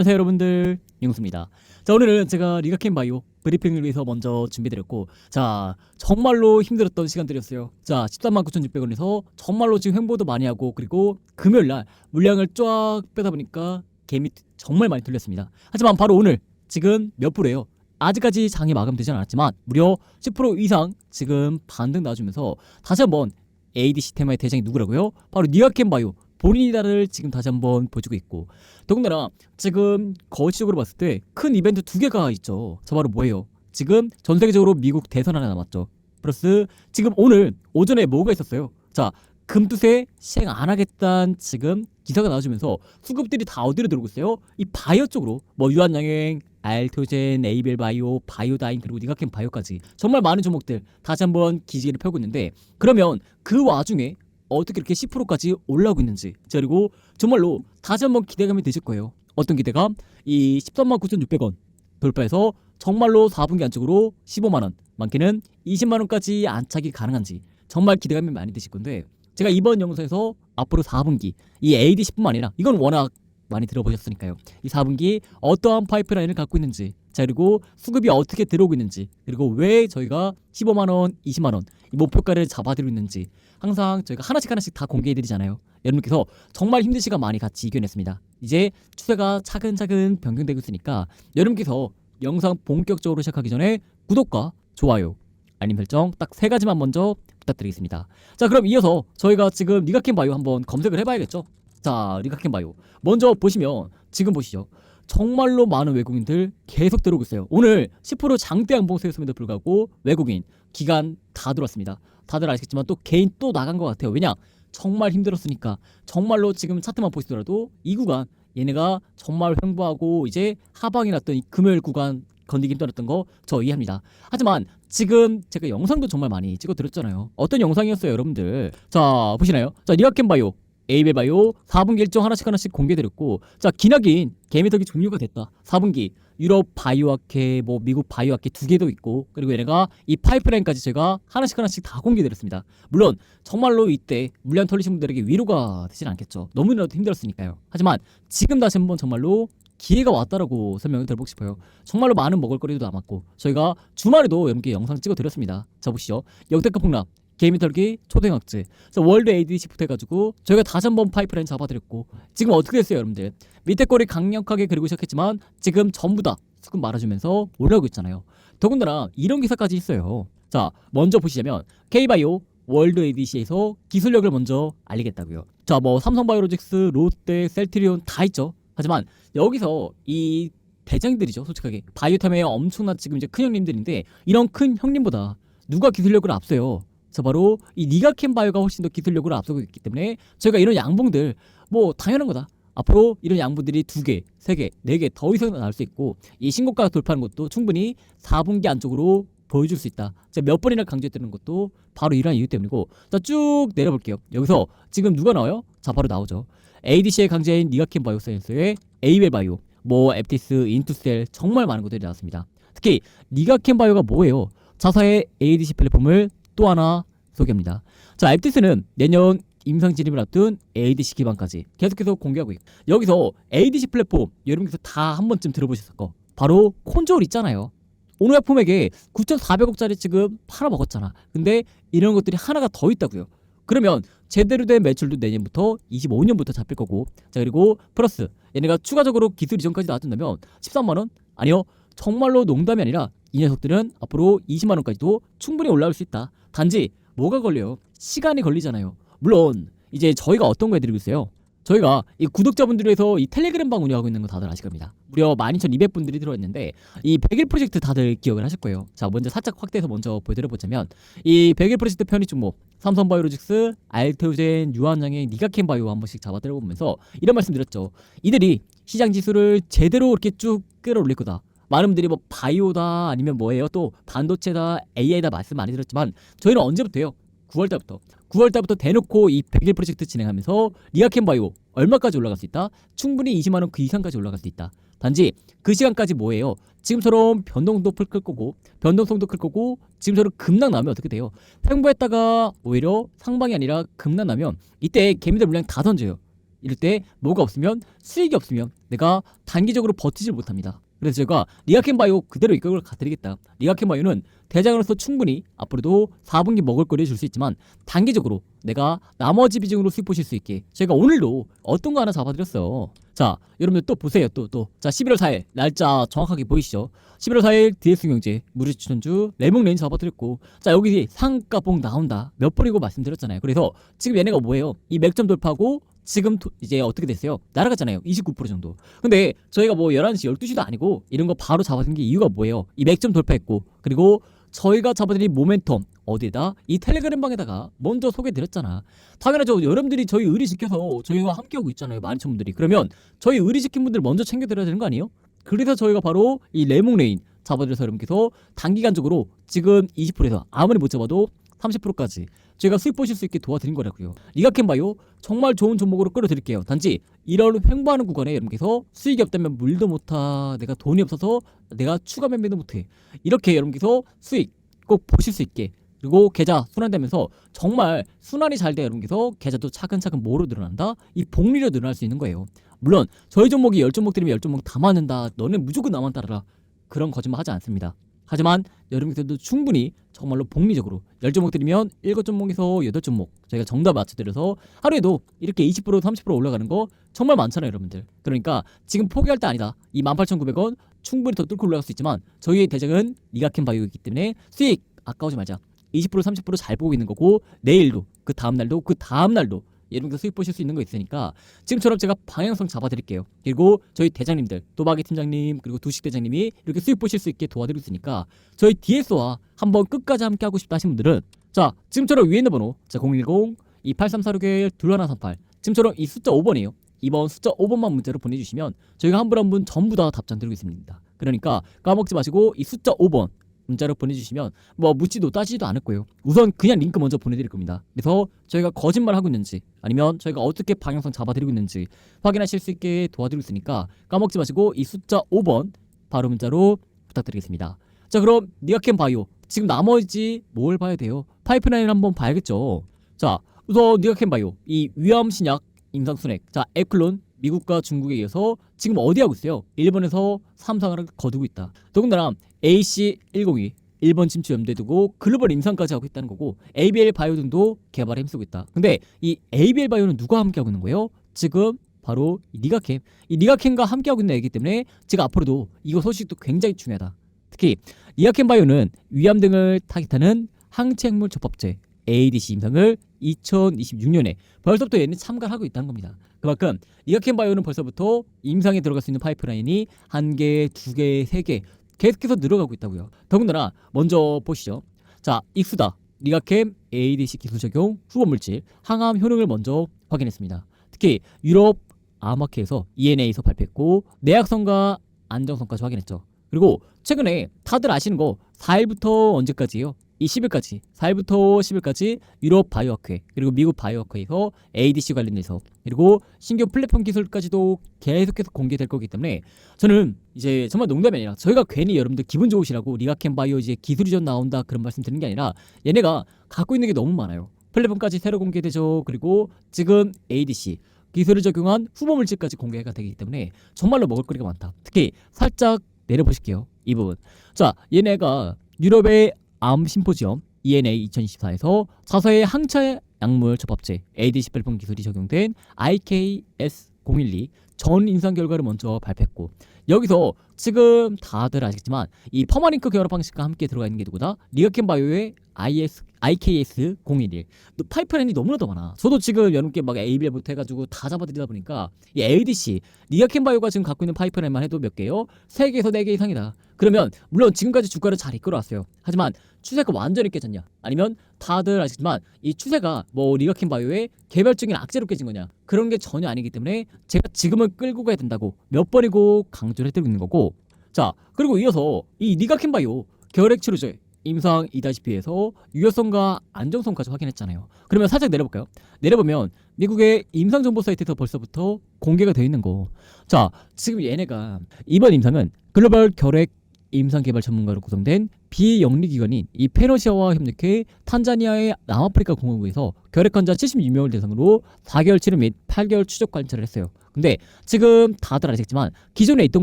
안녕하세요 여러분들. 링수입니다. 자 오늘은 제가 리가캠 바이오 브리핑을 위해서 먼저 준비드렸고 자 정말로 힘들었던 시간들이었어요. 자 13만 9,600원에서 정말로 지금 횡보도 많이 하고 그리고 금요일날 물량을 쫙 빼다 보니까 개미 정말 많이 털렸습니다. 하지만 바로 오늘 지금 몇 프로예요? 아직까지 장이 마감되진 않았지만 무려 10% 이상 지금 반등 나와주면서 다시 한번 ADC 테마의 대장이 누구라고요? 바로 니아캠 바이오 본인이다를 지금 다시 한번 보여주고 있고 더군다나 지금 거시적으로 봤을 때 큰 이벤트 두 개가 있죠. 저 바로 뭐예요? 지금 전 세계적으로 미국 대선 하나 남았죠. 플러스 지금 오늘 오전에 뭐가 있었어요? 자 금투세 시행 안 하겠다는 지금 기사가 나와주면서 수급들이 다 어디로 들어오고 있어요? 이 바이오 쪽으로 뭐 유한양행, 알토젠, 에이벨 바이오, 바이오다인 그리고 니가캠 바이오까지 정말 많은 종목들 다시 한번 기지개를 펴고 있는데 그러면 그 와중에 어떻게 이렇게 10%까지 올라오고 있는지 자, 그리고 정말로 다시 한번 기대감이 드실 거예요. 어떤 기대감? 이 13만 9,600원 돌파해서 정말로 4분기 안쪽으로 15만 원, 많게는 20만 원까지 안착이 가능한지 정말 기대감이 많이 드실 건데 제가 이번 영상에서 앞으로 4분기 이 ADC뿐만 아니라 이건 워낙 많이 들어보셨으니까요. 이 4분기 어떠한 파이프라인을 갖고 있는지 자 그리고 수급이 어떻게 들어오고 있는지 그리고 왜 저희가 15만 원, 20만 원 이 목표가를 잡아드리고 있는지 항상 저희가 하나씩 하나씩 다 공개해드리잖아요. 여러분께서 정말 힘든 시간 많이 같이 이겨냈습니다. 이제 추세가 차근차근 변경되고 있으니까 여러분께서 영상 본격적으로 시작하기 전에 구독과 좋아요, 알림 설정 딱 세 가지만 먼저 부탁드리겠습니다. 자 그럼 이어서 저희가 지금 리가캠 바이오 한번 검색을 해봐야겠죠. 자 리가캠 바이오 먼저 보시면 지금 보시죠. 정말로 많은 외국인들 계속 들어오고 있어요. 오늘 10% 장대 양봉세였음에도 불구하고 외국인 기간 다 들어왔습니다. 다들 아시겠지만 또 개인 또 나간 것 같아요. 왜냐? 정말 힘들었으니까 정말로 지금 차트만 보시더라도 이 구간 얘네가 정말 횡보하고 이제 하방이 났던 이 금요일 구간 건디기 힘들었던 거 저 이해합니다. 하지만 지금 제가 영상도 정말 많이 찍어 드렸잖아요. 어떤 영상이었어요, 여러분들? 자 보시나요? 자 리아캠 바이오 에이벨 바이오 4분기 일정 하나씩 하나씩 공개드렸고 자 기나긴 개미털기 종료가 됐다. 4분기. 유럽 바이오학회 뭐 미국 바이오학회 두 개도 있고 그리고 얘네가 이 파이프라인까지 제가 하나씩 하나씩 다 공개드렸습니다. 물론 정말로 이때 물량 털리신 분들에게 위로가 되진 않겠죠. 너무나도 힘들었으니까요. 하지만 지금 다시 한번 정말로 기회가 왔다라고 설명을 드려보고 싶어요. 정말로 많은 먹을거리도 남았고 저희가 주말에도 여러분께 영상 찍어드렸습니다. 자 보시죠. 역대급 폭락 개미털기 초등학제 그래서 월드 ADC부터 해가지고 저희가 다시 한번 파이프라인 잡아드렸고 지금 어떻게 됐어요 여러분들? 밑에 꼬리 강력하게 그리고 시작했지만 지금 전부 다 수급 말아주면서 올라오고 있잖아요. 더군다나 이런 기사까지 있어요. 자 먼저 보시자면 K바이오 월드 ADC에서 기술력을 먼저 알리겠다고요. 자 뭐 삼성바이오로직스 롯데 셀트리온 다 있죠. 하지만 여기서 이 대장들이죠 솔직하게. 바이오탐의 엄청난 지금 이제 큰 형님들인데 이런 큰 형님보다 누가 기술력을 앞서요 자 바로 이 니가캠 바이오가 훨씬 더 기술력으로 앞서고 있기 때문에 저희가 이런 양봉들 뭐 당연한 거다. 앞으로 이런 양봉들이 두 개, 세 개, 네 개 더 이상 나올 수 있고 이 신고가 돌파하는 것도 충분히 4분기 안쪽으로 보여줄 수 있다. 제가 몇 번이나 강조했다는 것도 바로 이러한 이유 때문이고 자 쭉 내려볼게요. 여기서 지금 누가 나와요? 자 바로 나오죠. ADC의 강자인 니가캠 바이오사이언스의 에이웰 바이오, 뭐 앱티스, 인투셀 정말 많은 것들이 나왔습니다. 특히 니가캠 바이오가 뭐예요? 자사의 ADC 플랫폼을 또 하나 소개합니다. 자, 앱티스는 내년 임상 진입을 앞둔 ADC 기반까지 계속해서 공개하고 있고 여기서 ADC 플랫폼 여러분께서 다 한 번쯤 들어보셨을 거 바로 콘졸 있잖아요. 오노약품에게 9,400억짜리 지금 팔아먹었잖아. 근데 이런 것들이 하나가 더 있다고요. 그러면 제대로 된 매출도 내년부터 25년부터 잡힐 거고 자 그리고 플러스 얘네가 추가적으로 기술 이전까지 나와준다면 13만 원 아니요 정말로 농담이 아니라 이 녀석들은 앞으로 20만 원까지도 충분히 올라올 수 있다. 단지 뭐가 걸려요? 시간이 걸리잖아요. 물론 이제 저희가 어떤 거 해드리고 있어요? 저희가 이 구독자분들에서 이 텔레그램 방 운영하고 있는 거 다들 아실 겁니다. 무려 12,200분들이 들어있는데 이 100일 프로젝트 다들 기억을 하실 거예요. 자, 먼저 살짝 확대해서 먼저 보여드려 보자면 이 100일 프로젝트 편의 종목 삼성바이오로직스, 알테오젠, 유한양행, 니가캠 바이오 한 번씩 잡아들어 보면서 이런 말씀 드렸죠. 이들이 시장 지수를 제대로 이렇게 쭉 끌어올릴 거다. 많은 분들이 뭐 바이오다 아니면 뭐예요 또 반도체다 AI다 말씀 많이 들었지만 저희는 언제부터요? 9월 달부터 9월 달부터 대놓고 이 100일 프로젝트 진행하면서 리아캠 바이오 얼마까지 올라갈 수 있다? 충분히 20만 원 그 이상까지 올라갈 수 있다. 단지 그 시간까지 뭐예요? 지금처럼 변동도 클 거고 변동성도 클 거고 지금처럼 급락 나면 어떻게 돼요? 횡보했다가 오히려 상방이 아니라 급락 나면 이때 개미들 물량 다 던져요. 이럴 때 뭐가 없으면 수익이 없으면 내가 단기적으로 버티질 못합니다. 그래서 제가 리아켄 바이오 그대로 이격을 가드리겠다. 리아켄 바이오는 대장으로서 충분히 앞으로도 4분기 먹을 거리를 줄수 있지만 단기적으로 내가 나머지 비중으로 수익 보실 수 있게 제가 오늘도 어떤 거 하나 잡아드렸어요. 자, 여러분들 또 보세요. 또 또. 자, 11월 4일 날짜 정확하게 보이시죠? 11월 4일 DS경제 무료추천주 레몬레인 잡아드렸고 자 여기 상가봉 나온다 몇 번이고 말씀드렸잖아요. 그래서 지금 얘네가 뭐예요? 이 맥점 돌파하고 지금 도- 이제 어떻게 됐어요? 날아갔잖아요. 29% 정도. 근데 저희가 뭐 11시, 12시도 아니고 이런 거 바로 잡아드린 게 이유가 뭐예요? 이 맥점 돌파했고 그리고 저희가 잡아드린 모멘텀 어디에다 이 텔레그램 방에다가 먼저 소개드렸잖아. 당연하죠. 여러분들이 저희 의리 지켜서 저희와 함께하고 있잖아요. 많은 분들이. 그러면 저희 의리 지킨 분들 먼저 챙겨드려야 되는 거 아니에요? 그래서 저희가 바로 이 레몽레인 잡아드려서 여러분께서 단기간적으로 지금 20%에서 아무리 못 잡아도 30%까지 저희가 수익 보실 수 있게 도와드린 거라고요. 리가캔바이오 정말 좋은 종목으로 끌어드릴게요. 단지 이런 횡보하는 구간에 여러분께서 수익이 없다면 물도 못하 내가 돈이 없어서 내가 추가 매매도 못해 이렇게 여러분께서 수익 꼭 보실 수 있게 그리고 계좌 순환되면서 정말 순환이 잘 돼 여러분께서 계좌도 차근차근 뭐로 늘어난다? 이 복리로 늘어날 수 있는 거예요. 물론 저희 종목이 열 종목들이면 열 종목 다 맞는다. 너네 무조건 나만 따라라. 그런 거짓말 하지 않습니다. 하지만 여러분께서도 충분히 정말로 복리적으로 열 종목 들이면 일곱 종목에서 여덟 종목 저희가 정답 맞춰드려서 하루에도 이렇게 20% 30% 올라가는 거 정말 많잖아요 여러분들. 그러니까 지금 포기할 때 아니다. 이 18,900원 충분히 더 뚫고 올라갈 수 있지만 저희의 대장은 니가캔 바이오이기 때문에 수익 아까우지 말자. 20% 30%잘 보고 있는 거고 내일도 그 다음날도 그 다음날도 여러분들 수익 보실 수 있는 거 있으니까 지금처럼 제가 방향성 잡아드릴게요. 그리고 저희 대장님들, 또박이 팀장님, 그리고 두식 대장님이 이렇게 수익 보실 수 있게 도와드리고 있으니까 저희 DS와 한번 끝까지 함께 하고 싶다 하시는 분들은 자 지금처럼 위에 있는 번호 자 010 28346의 2138 지금처럼 이 숫자 5번이에요. 이번 숫자 5번만 문자로 보내주시면 저희가 한 분 한 분 전부 다 답장 드리고 있습니다. 그러니까 까먹지 마시고 이 숫자 5번 문자로 보내주시면 뭐 묻지도 따지지도 않을 거예요. 우선 그냥 링크 먼저 보내드릴 겁니다. 그래서 저희가 거짓말 하고 있는지 아니면 저희가 어떻게 방향성 잡아드리고 있는지 확인하실 수 있게 도와드리고 있으니까 까먹지 마시고 이 숫자 5번 바로 문자로 부탁드리겠습니다. 자 그럼 니아캔 바이오 지금 나머지 뭘 봐야 돼요? 파이프라인을 한번 봐야겠죠. 자 우선 니아캔 바이오 이 위험 신약 임상 순액 자 에클론 미국과 중국에 이어서 지금 어디 하고 있어요? 일본에서 삼상을 거두고 있다. 더군다나 AC102 일본 침투 염두에 두고 글로벌 임상까지 하고 있다는 거고 ABL 바이오 등도 개발에 힘쓰고 있다. 근데 이 ABL 바이오는 누가 함께 하고 있는 거예요? 지금 바로 이 니가캠 이 니가캠과 함께 하고 있는 애기 때문에 제가 앞으로도 이거 소식도 굉장히 중요하다. 특히 니가캠 바이오는 위암 등을 타깃하는 항체약물 접합제 ADC 임상을 2026년에 벌써부터 얘는 참가를 하고 있다는 겁니다. 그만큼 니가캠 바이오는 벌써부터 임상에 들어갈 수 있는 파이프라인이 한 개, 두 개, 세 개 계속해서 늘어가고 있다고요. 더군다나 먼저 보시죠. 자, 익수다. 니가캠 ADC 기술 적용 후보 물질 항암 효능을 먼저 확인했습니다. 특히 유럽 아마케에서 ENA에서 발표했고 내약성과 안정성까지 확인했죠. 그리고 최근에 다들 아시는 거 4일부터 언제까지예요? 이 10일까지 4일부터 10일까지 유럽 바이오학회 그리고 미국 바이오학회에서 ADC 관련돼서 그리고 신규 플랫폼 기술까지도 계속해서 공개될 거기 때문에 저는 이제 정말 농담이 아니라 저희가 괜히 여러분들 기분 좋으시라고 리가켄 바이오 이제 기술 이 전 나온다 그런 말씀 드리는 게 아니라 얘네가 갖고 있는 게 너무 많아요. 플랫폼까지 새로 공개되죠. 그리고 지금 ADC 기술을 적용한 후보 물질까지 공개가 되기 때문에 정말로 먹을 거리가 많다. 특히 살짝 내려보실게요. 이 부분. 자, 얘네가 유럽의 암 심포지엄 ENA 2024에서 자서의 항체 약물 접합제 ADC 플랫폼 기술이 적용된 IKS 012전 임상 결과를 먼저 발표했고 여기서 지금 다들 아시겠지만 이 퍼마링크 결합 방식과 함께 들어가 있는 게 누구다? 리가켄 바이오의 IS, IKS 011 파이프라인이 너무나도 많아. 저도 지금 여러분께 막 ABL부터 해가지고 다 잡아드리다 보니까 이 ADC 리가켄 바이오가 지금 갖고 있는 파이프라인만 해도 몇 개요? 3개에서 4개 이상이다. 그러면 물론 지금까지 주가를 잘 이끌어왔어요. 하지만 추세가 완전히 깨졌냐? 아니면 다들 아시지만 이 추세가 뭐 리가켄 바이오의 개별적인 악재로 깨진 거냐? 그런 게 전혀 아니기 때문에 제가 지금은 끌고 가야 된다고 몇 번이고 강조를 해드리고 있는 거고 자 그리고 이어서 이 리가켄 바이오 결핵 치료제 임상 2-B에서 유효성과 안정성까지 확인했잖아요. 그러면 살짝 내려볼까요? 내려보면 미국의 임상 정보 사이트에서 벌써부터 공개가 되어 있는 거. 자, 지금 얘네가 이번 임상은 글로벌 결핵 임상 개발 전문가로 구성된 비영리 기관인 이 페러시아와 협력해 탄자니아의 남아프리카 공화국에서 결핵 환자 76명을 대상으로 4개월 치료 및 8개월 추적 관찰을 했어요. 근데 지금 다들 아시겠지만 기존에 있던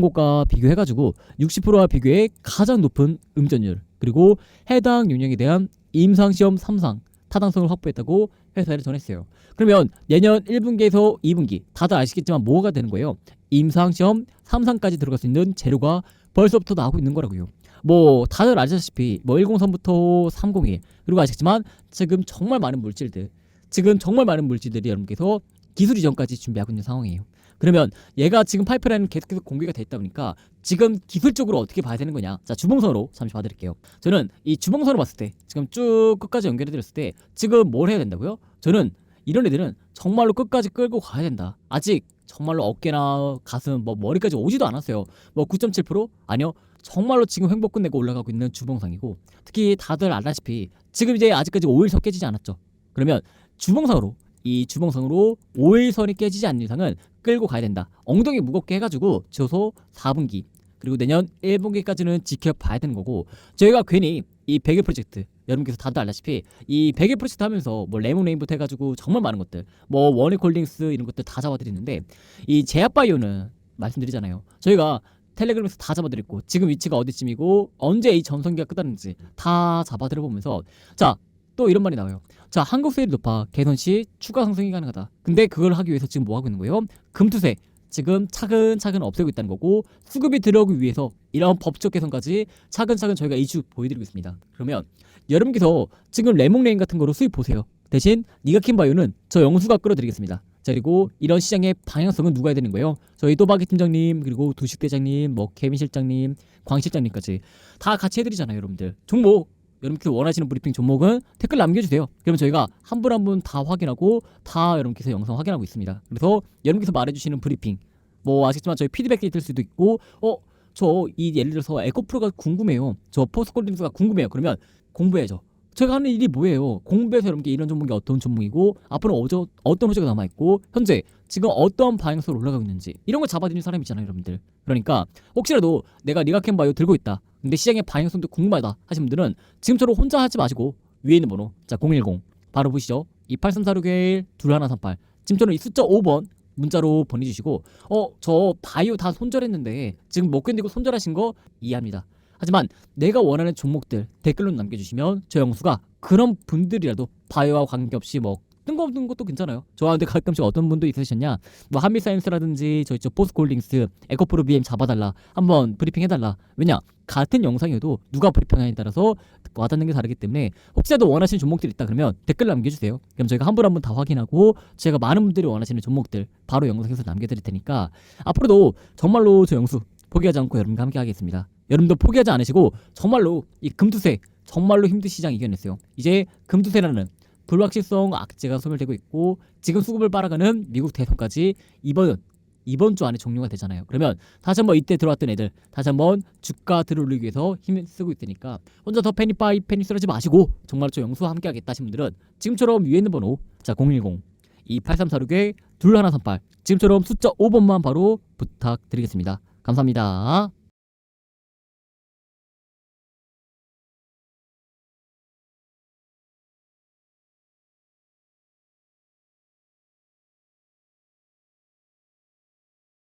곳과 비교해가지고 60%와 비교해 가장 높은 음전율 그리고 해당 용량에 대한 임상시험 3상 타당성을 확보했다고 회사에 전했어요. 그러면 내년 1분기에서 2분기 다들 아시겠지만 뭐가 되는 거예요? 임상시험 3상까지 들어갈 수 있는 재료가 벌써부터 나오고 있는 거라고요. 뭐 다들 아시다시피 뭐 103부터 301 그리고 아시겠지만 지금 정말 많은 물질들 지금 정말 많은 물질들이 여러분께서 기술 이전까지 준비하고 있는 상황이에요. 그러면 얘가 지금 파이프라인은 계속해서 공개가 돼 있다 보니까 지금 기술적으로 어떻게 봐야 되는 거냐? 자 주봉선으로 잠시 봐드릴게요. 저는 이 주봉선을 봤을 때 지금 쭉 끝까지 연결해 드렸을 때 지금 뭘 해야 된다고요? 저는 이런 애들은 정말로 끝까지 끌고 가야 된다. 아직 정말로 어깨나 가슴 뭐 머리까지 오지도 않았어요. 뭐 9.7% 아니요. 정말로 지금 횡보 끝내고 올라가고 있는 주봉상이고 특히 다들 알다시피 지금 이제 아직까지 5일선 깨지지 않았죠. 그러면 주봉상으로 이 주봉상으로 5일선이 깨지지 않는 이상은 끌고 가야 된다. 엉덩이 무겁게 해가지고 최소 4분기 그리고 내년 1분기까지는 지켜봐야 되는 거고 저희가 괜히 이 베개 프로젝트 여러분께서 다들 알다시피 이 베개 프로젝트 하면서 뭐 레몬레인부터 해가지고 정말 많은 것들 뭐 원익홀딩스 이런 것들 다 잡아드리는데 이 제약바이오는 말씀드리잖아요. 저희가 텔레그램에서 다 잡아드렸고 지금 위치가 어디쯤이고 언제 이 전성기가 끝나는지 다 잡아드려 보면서 자 또 이런 말이 나와요. 자 한국 세율이 높아 개선 시 추가 상승이 가능하다. 근데 그걸 하기 위해서 지금 뭐 하고 있는 거예요? 금투세 지금 차근차근 없애고 있다는 거고 수급이 들어오기 위해서 이런 법적 개선까지 차근차근 저희가 이슈 보여드리고 있습니다. 그러면 여러분께서 지금 레몽레인 같은 거로 수입 보세요. 대신 니가킨 바이오는 저 영수가 끌어드리겠습니다. 자 그리고 이런 시장의 방향성은 누가 해야 되는 거예요? 저희 또박이 팀장님 그리고 두식 대장님 뭐 케빈 실장님 광 실장님까지 다 같이 해드리잖아요 여러분들 종목 여러분께서 원하시는 브리핑 종목은 댓글 남겨주세요 그러면 저희가 한 분 한 분 다 확인하고 다 여러분께서 영상 확인하고 있습니다 그래서 여러분께서 말해주시는 브리핑 뭐 아시겠지만 저희 피드백이 될 수도 있고 어 저 이 예를 들어서 에코프로가 궁금해요 저 포스콜딩스가 궁금해요 그러면 공부해야죠 제가 하는 일이 뭐예요? 공부해서 여러분께 이런 종목이 어떤 종목이고 앞으로 어저, 어떤 호재가 남아 있고 현재 지금 어떤 방향성으로 올라가고 있는지 이런 걸 잡아드리는 사람이 있잖아요, 여러분들. 그러니까 혹시라도 내가 리가캔 바이오 들고 있다. 근데 시장의 방향성도 궁금하다 하시는 분들은 지금처럼 혼자 하지 마시고 위에 있는 번호 자 010 바로 보시죠. 2834621 2138 지금처럼 이 숫자 5번 문자로 보내주시고 어 저 바이오 다 손절했는데 지금 못 견디고 손절하신 거 이해합니다. 하지만 내가 원하는 종목들 댓글로 남겨주시면 저 영수가 그런 분들이라도 바이오와 관계없이 뭐 뜬금없는 것도 괜찮아요. 저한테 가끔씩 어떤 분도 있으셨냐? 뭐 한미사이언스라든지 저희 저 포스콜딩스, 에코프로 BM 잡아달라. 한번 브리핑 해달라. 왜냐? 같은 영상이어도 누가 브리핑하냐에 따라서 와닿는 게 다르기 때문에 혹시라도 원하시는 종목들이 있다 그러면 댓글 남겨주세요. 그럼 저희가 한 분 한 분 다 확인하고 제가 많은 분들이 원하시는 종목들 바로 영상에서 남겨드릴 테니까 앞으로도 정말로 저 영수 포기하지 않고 여러분과 함께 하겠습니다. 여러분도 포기하지 않으시고 정말로 이 금투세 정말로 힘든 시장 이겨냈어요. 이제 금투세라는 불확실성 악재가 소멸되고 있고 지금 수급을 빨아가는 미국 대선까지 이번 이번 주 안에 종료가 되잖아요. 그러면 다시 한번 이때 들어왔던 애들 다시 한번 주가 들어올리기 위해서 힘을 쓰고 있으니까 혼자 더 패닉 바이 패닉 쓰러지 마시고 정말 저 영수와 함께 하겠다 하신 분들은 지금처럼 위에 있는 번호 자 010 28346에 2138 지금처럼 숫자 5번만 바로 부탁드리겠습니다. 감사합니다.